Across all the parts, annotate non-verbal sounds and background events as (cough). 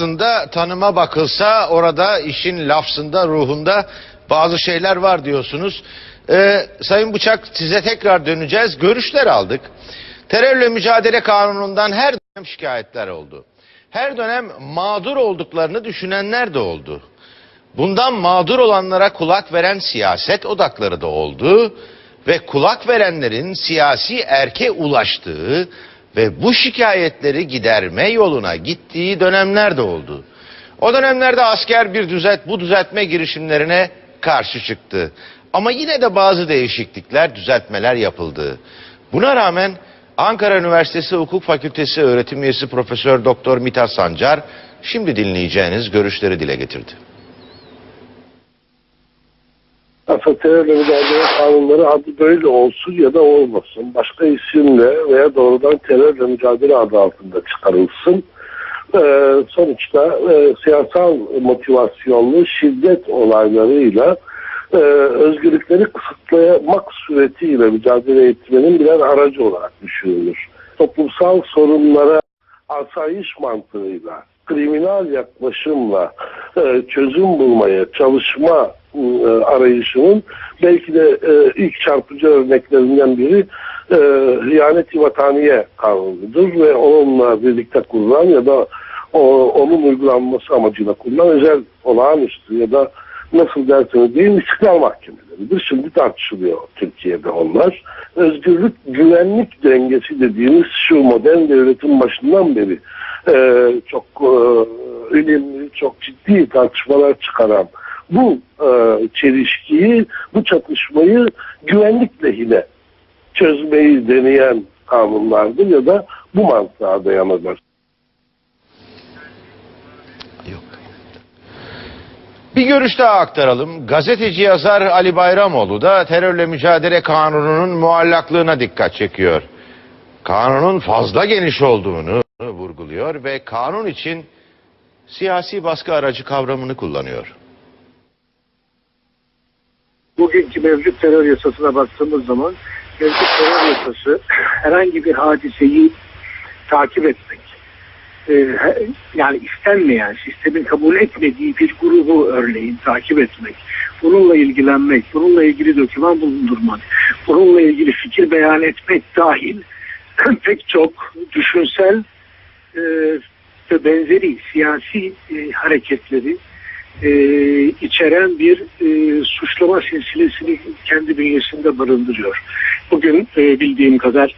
aslında tanıma bakılsa orada işin lafzında, ruhunda bazı şeyler var diyorsunuz. Ee, Sayın Bıçak size tekrar döneceğiz. Görüşler aldık. Terörle mücadele kanunundan her dönem şikayetler oldu. Her dönem mağdur olduklarını düşünenler de oldu. Bundan mağdur olanlara kulak veren siyaset odakları da oldu ve kulak verenlerin siyasi erke ulaştığı ve bu şikayetleri giderme yoluna gittiği dönemler de oldu. O dönemlerde asker bir düzelt bu düzeltme girişimlerine karşı çıktı. Ama yine de bazı değişiklikler, düzeltmeler yapıldı. Buna rağmen Ankara Üniversitesi Hukuk Fakültesi öğretim üyesi Profesör Doktor Mithat Sancar şimdi dinleyeceğiniz görüşleri dile getirdi. Terörle mücadele kanunları adı böyle olsun ya da olmasın. Başka isimle veya doğrudan terörle mücadele adı altında çıkarılsın. Ee, sonuçta e, siyasal motivasyonlu şiddet olaylarıyla e, özgürlükleri kısıtlamak suretiyle mücadele etmenin birer aracı olarak düşünülür. Toplumsal sorunlara asayiş mantığıyla, kriminal yaklaşımla e, çözüm bulmaya çalışma e, arayışının belki de e, ilk çarpıcı örneklerinden biri e, hıyanet-i vataniye kanunudur ve onunla birlikte kurulan ya da o, onun uygulanması amacıyla kurulan özel olağanüstü ya da nasıl derseniz deyin istiklal mahkemeleridir. Şimdi tartışılıyor Türkiye'de onlar. Özgürlük güvenlik dengesi dediğimiz şu modern devletin başından beri e, çok e, önemli, çok ciddi tartışmalar çıkaran bu e, çelişkiyi, bu çatışmayı güvenlik lehine çözmeyi deneyen kanunlardır ya da bu mantığa dayanırlar. Bir görüş daha aktaralım. Gazeteci yazar Ali Bayramoğlu da terörle mücadele kanununun muallaklığına dikkat çekiyor. Kanunun fazla geniş olduğunu vurguluyor ve kanun için siyasi baskı aracı kavramını kullanıyor. bugünkü mevcut terör yasasına baktığımız zaman mevcut terör yasası herhangi bir hadiseyi takip etmek, e, yani istenmeyen, sistemin kabul etmediği bir grubu örneğin takip etmek, bununla ilgilenmek, bununla ilgili doküman bulundurmak, bununla ilgili fikir beyan etmek dahil (clears throat) pek çok düşünsel e, ve benzeri siyasi e, hareketleri e, içeren bir e, suçlama silsilesini kendi bünyesinde barındırıyor. Bugün e, bildiğim kadar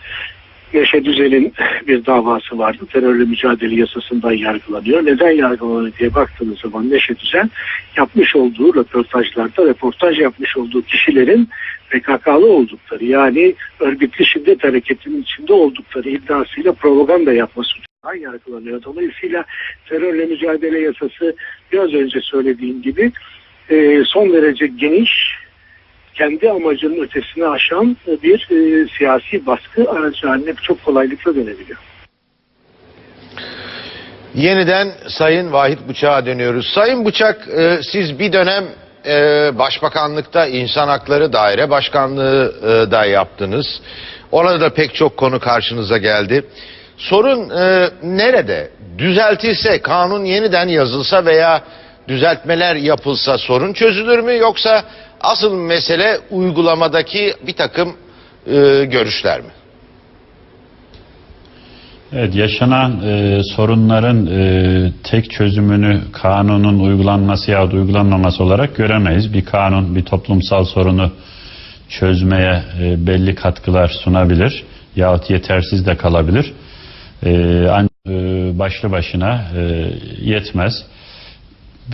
Neşe Düzel'in bir davası vardı. Terörle mücadele yasasından yargılanıyor. Neden yargılanıyor diye baktığınız zaman Neşe Düzel yapmış olduğu röportajlarda reportaj yapmış olduğu kişilerin PKK'lı oldukları yani örgütlü şiddet hareketinin içinde oldukları iddiasıyla propaganda yapması yargılanıyor. Dolayısıyla terörle mücadele yasası biraz önce söylediğim gibi e, son derece geniş kendi amacının ötesine aşan bir e, siyasi baskı aracı haline çok kolaylıkla dönebiliyor. Yeniden Sayın Vahit Bıçak'a dönüyoruz. Sayın Bıçak e, siz bir dönem e, Başbakanlıkta İnsan Hakları Daire Başkanlığı e, da yaptınız. Orada da pek çok konu karşınıza geldi. Sorun e, nerede? Düzeltilse, kanun yeniden yazılsa veya düzeltmeler yapılsa sorun çözülür mü? Yoksa asıl mesele uygulamadaki bir takım e, görüşler mi? Evet, yaşanan e, sorunların e, tek çözümünü kanunun uygulanması ya da uygulanmaması olarak göremeyiz. Bir kanun bir toplumsal sorunu çözmeye e, belli katkılar sunabilir yahut yetersiz de kalabilir. E, ancak e, başlı başına e, yetmez.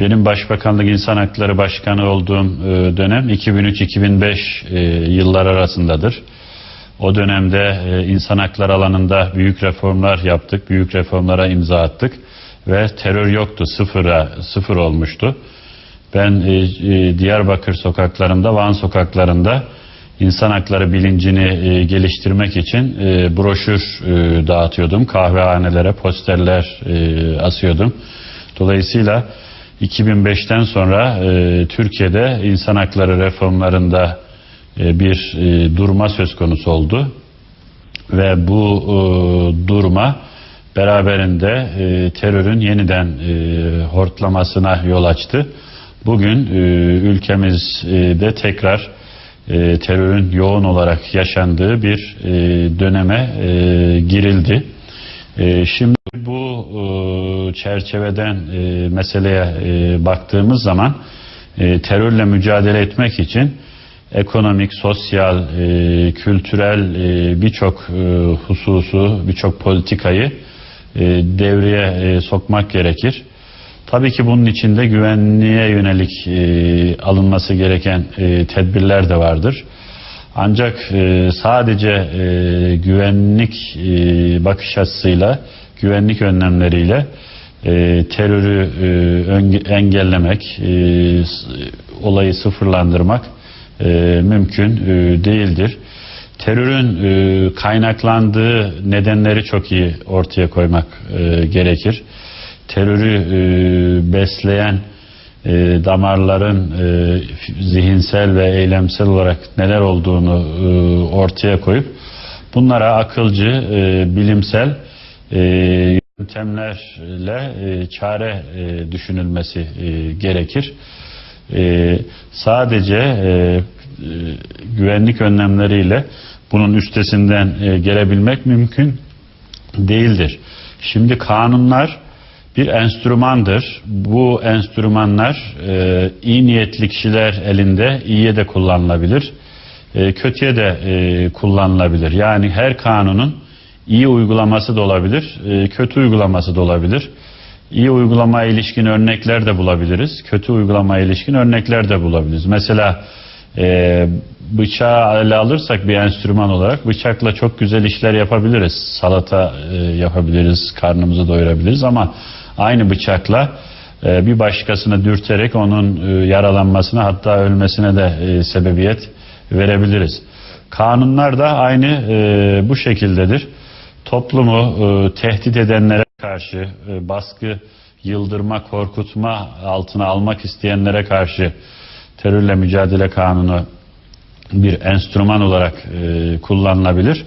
Benim Başbakanlık İnsan Hakları Başkanı olduğum e, dönem 2003-2005 e, yıllar arasındadır. O dönemde e, insan hakları alanında büyük reformlar yaptık, büyük reformlara imza attık ve terör yoktu, sıfıra sıfır olmuştu. Ben Diyarbakır sokaklarında, Van sokaklarında insan hakları bilincini geliştirmek için broşür dağıtıyordum, kahvehanelere posterler asıyordum. Dolayısıyla 2005'ten sonra e, Türkiye'de insan hakları reformlarında e, bir e, durma söz konusu oldu ve bu e, durma beraberinde e, terörün yeniden e, hortlamasına yol açtı. Bugün e, ülkemizde tekrar e, terörün yoğun olarak yaşandığı bir e, döneme e, girildi. E, şimdi bu e, çerçeveden e, meseleye e, baktığımız zaman terörle mücadele etmek için ekonomik, sosyal, kültürel birçok hususu, birçok politikayı devreye sokmak gerekir. Tabii ki bunun içinde güvenliğe yönelik e, alınması gereken e, tedbirler de vardır. Ancak e, sadece e, güvenlik e, bakış açısıyla, güvenlik önlemleriyle e, terörü e, engellemek, e, olayı sıfırlandırmak e, mümkün e, değildir. Terörün e, kaynaklandığı nedenleri çok iyi ortaya koymak e, gerekir. Terörü e, besleyen e, damarların e, zihinsel ve eylemsel olarak neler olduğunu e, ortaya koyup bunlara akılcı, e, bilimsel e, yöntemlerle e, çare e, düşünülmesi e, gerekir. Sadece güvenlik önlemleriyle bunun üstesinden gelebilmek mümkün değildir. Şimdi kanunlar bir enstrümandır. Bu enstrümanlar e, iyi niyetli kişiler elinde iyiye de kullanılabilir, e, kötüye de e, kullanılabilir. Yani her kanunun iyi uygulaması da olabilir, e, kötü uygulaması da olabilir. İyi uygulamaya ilişkin örnekler de bulabiliriz, kötü uygulamaya ilişkin örnekler de bulabiliriz. Mesela e, bıçağı ele alırsak bir enstrüman olarak bıçakla çok güzel işler yapabiliriz. Salata e, yapabiliriz, karnımızı doyurabiliriz ama aynı bıçakla bir başkasını dürterek onun yaralanmasına hatta ölmesine de sebebiyet verebiliriz. Kanunlar da aynı e, bu şekildedir. Toplumu e, tehdit edenlere karşı e, baskı, yıldırma, korkutma altına almak isteyenlere karşı terörle mücadele kanunu bir enstrüman olarak e, kullanılabilir.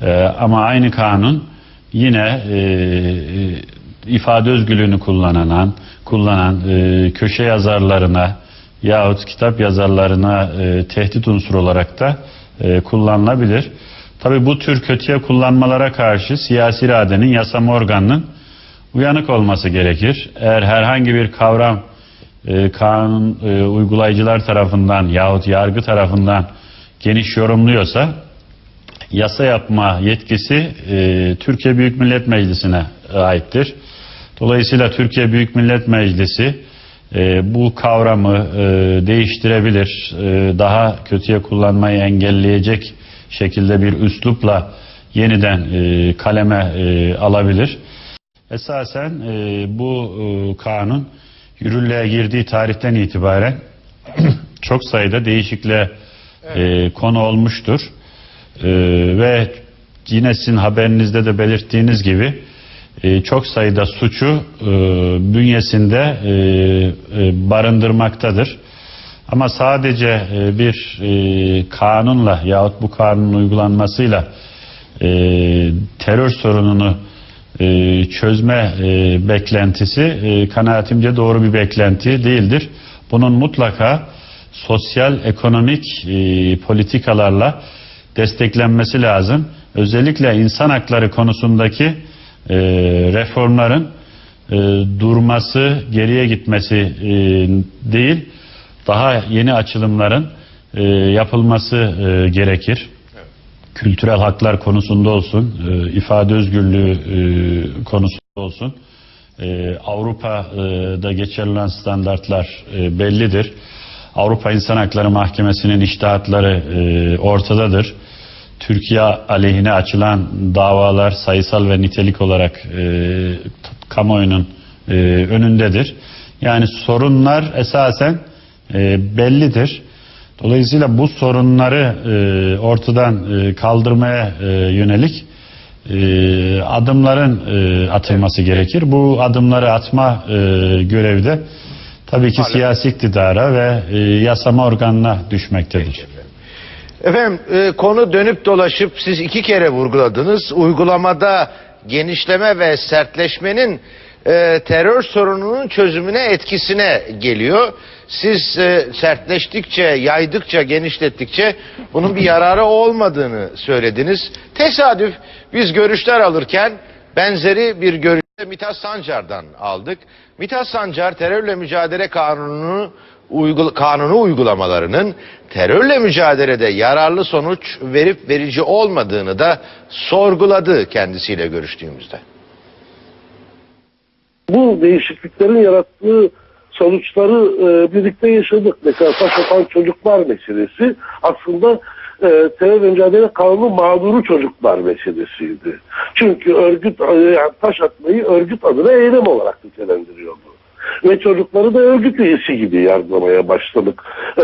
E, ama aynı kanun yine e, e, ifade özgürlüğünü kullanan, kullanan e, köşe yazarlarına yahut kitap yazarlarına e, tehdit unsuru olarak da e, kullanılabilir. Tabi bu tür kötüye kullanmalara karşı siyasi iradenin, yasama organının uyanık olması gerekir. Eğer herhangi bir kavram e, kanun e, uygulayıcılar tarafından yahut yargı tarafından geniş yorumluyorsa yasa yapma yetkisi e, Türkiye Büyük Millet Meclisi'ne aittir. Dolayısıyla Türkiye Büyük Millet Meclisi e, bu kavramı e, değiştirebilir, e, daha kötüye kullanmayı engelleyecek şekilde bir üslupla yeniden e, kaleme e, alabilir. Esasen e, bu e, kanun yürürlüğe girdiği tarihten itibaren (clears throat) çok sayıda değişikliğe e, konu olmuştur. E, ve yine sizin haberinizde de belirttiğiniz gibi e, çok sayıda suçu e, bünyesinde e, e, barındırmaktadır. Ama sadece e, bir e, kanunla yahut bu kanunun uygulanmasıyla e, terör sorununu çözme beklentisi kanaatimce doğru bir beklenti değildir. Bunun mutlaka sosyal, ekonomik politikalarla desteklenmesi lazım. Özellikle insan hakları konusundaki reformların durması, geriye gitmesi değil, daha yeni açılımların e, yapılması e, gerekir. Kültürel haklar konusunda olsun, e, ifade özgürlüğü e, konusunda olsun. E, Avrupa'da geçerli olan standartlar e, bellidir. Avrupa İnsan Hakları Mahkemesi'nin iştahatları e, ortadadır. Türkiye aleyhine açılan davalar sayısal ve nitelik olarak e, kamuoyunun e, önündedir. Yani sorunlar esasen e, bellidir. Dolayısıyla bu sorunları e, ortadan e, kaldırmaya e, yönelik e, adımların e, atılması gerekir. Bu adımları atma e, görevi de tabii ki siyasi iktidara ve e, yasama organına düşmektedir. Efendim e, konu dönüp dolaşıp siz iki kere vurguladınız. Uygulamada genişleme ve sertleşmenin e, terör sorununun çözümüne etkisine geliyor. Siz e, sertleştikçe, yaydıkça, genişlettikçe bunun bir yararı olmadığını söylediniz. Tesadüf biz görüşler alırken benzeri bir görüşü Mithat Sancar'dan aldık. Mithat Sancar terörle mücadele kanununu uygula- kanunu uygulamalarının terörle mücadelede yararlı sonuç verip verici olmadığını da sorguladı kendisiyle görüştüğümüzde. Bu değişikliklerin yarattığı sonuçları e, birlikte yaşadık. Mesela taş atan çocuklar meselesi aslında e, terör mücadele kanunu mağduru çocuklar meselesiydi. Çünkü örgüt e, yani taş atmayı örgüt adına eylem olarak nitelendiriyordu. Ve çocukları da örgüt üyesi gibi yargılamaya başladık e,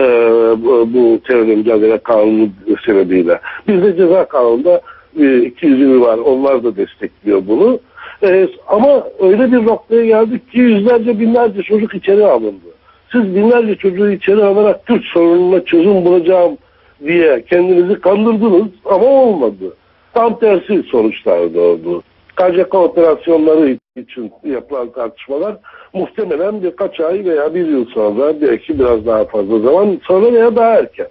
bu, terör mücadele kanunu sebebiyle. Bizde ceza kanununda e, 200 var onlar da destekliyor bunu. Ee, ama öyle bir noktaya geldik ki yüzlerce binlerce çocuk içeri alındı. Siz binlerce çocuğu içeri alarak Kürt sorununa çözüm bulacağım diye kendinizi kandırdınız ama olmadı. Tam tersi sonuçlar doğdu. KCK operasyonları için yapılan tartışmalar muhtemelen birkaç ay veya bir yıl sonra belki biraz daha fazla zaman sonra veya daha erken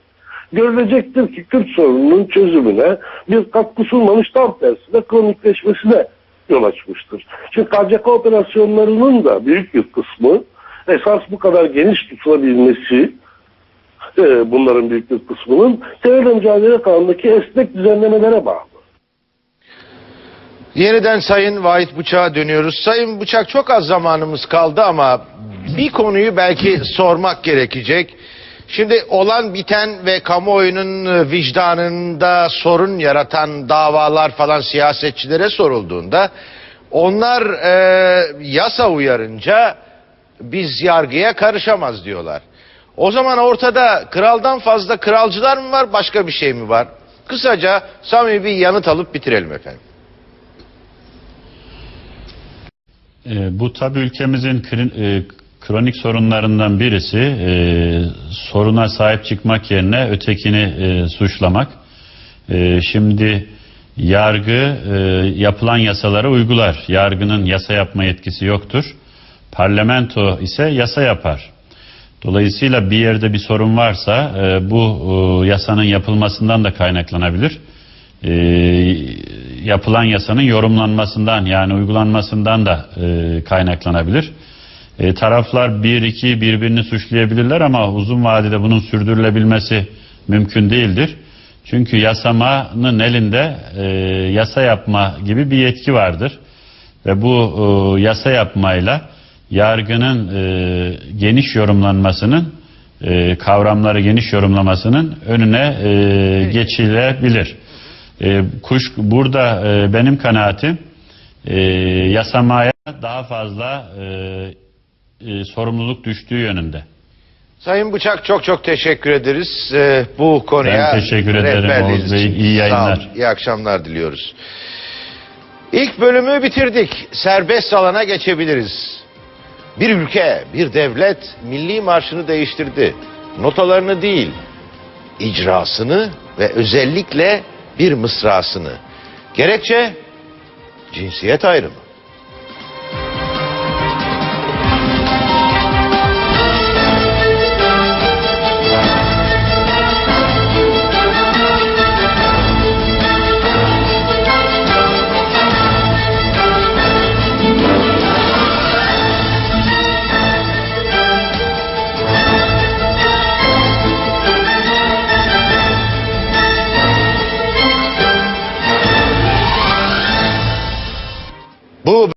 görülecektir ki Kürt sorununun çözümüne bir katkı sunmamış tam tersine kronikleşmesine yol açmıştır. Şimdi KCK operasyonlarının da büyük bir kısmı esas bu kadar geniş tutulabilmesi e, bunların büyük bir kısmının terörle mücadele kanundaki esnek düzenlemelere bağlı. Yeniden Sayın Vahit Bıçak'a dönüyoruz. Sayın Bıçak çok az zamanımız kaldı ama bir konuyu belki sormak gerekecek. Şimdi olan biten ve kamuoyunun vicdanında sorun yaratan davalar falan siyasetçilere sorulduğunda onlar e, yasa uyarınca biz yargıya karışamaz diyorlar. O zaman ortada kraldan fazla kralcılar mı var başka bir şey mi var? Kısaca samimi bir yanıt alıp bitirelim efendim. E, bu tabi ülkemizin e, kronik sorunlarından birisi e, soruna sahip çıkmak yerine ötekini e, suçlamak. E, şimdi yargı e, yapılan yasalara uygular. Yargının yasa yapma yetkisi yoktur. Parlamento ise yasa yapar. Dolayısıyla bir yerde bir sorun varsa e, bu e, yasanın yapılmasından da kaynaklanabilir. E, yapılan yasanın yorumlanmasından yani uygulanmasından da e, kaynaklanabilir. E, taraflar bir iki birbirini suçlayabilirler ama uzun vadede bunun sürdürülebilmesi mümkün değildir. Çünkü yasamanın elinde e, yasa yapma gibi bir yetki vardır. Ve bu e, yasa yapmayla yargının e, geniş yorumlanmasının e, kavramları geniş yorumlamasının önüne e, geçilebilir. E, kuş burada e, benim kanaatim e, yasamaya daha fazla e, e, sorumluluk düştüğü yönünde. Sayın Bıçak çok çok teşekkür ederiz Ee, bu konuya. Ben teşekkür ederim Oğuz Bey. İyi Sağ olun, yayınlar. iyi akşamlar diliyoruz. İlk bölümü bitirdik. Serbest alana geçebiliriz. Bir ülke, bir devlet milli marşını değiştirdi. Notalarını değil, icrasını ve özellikle bir mısrasını. Gerekçe cinsiyet ayrımı.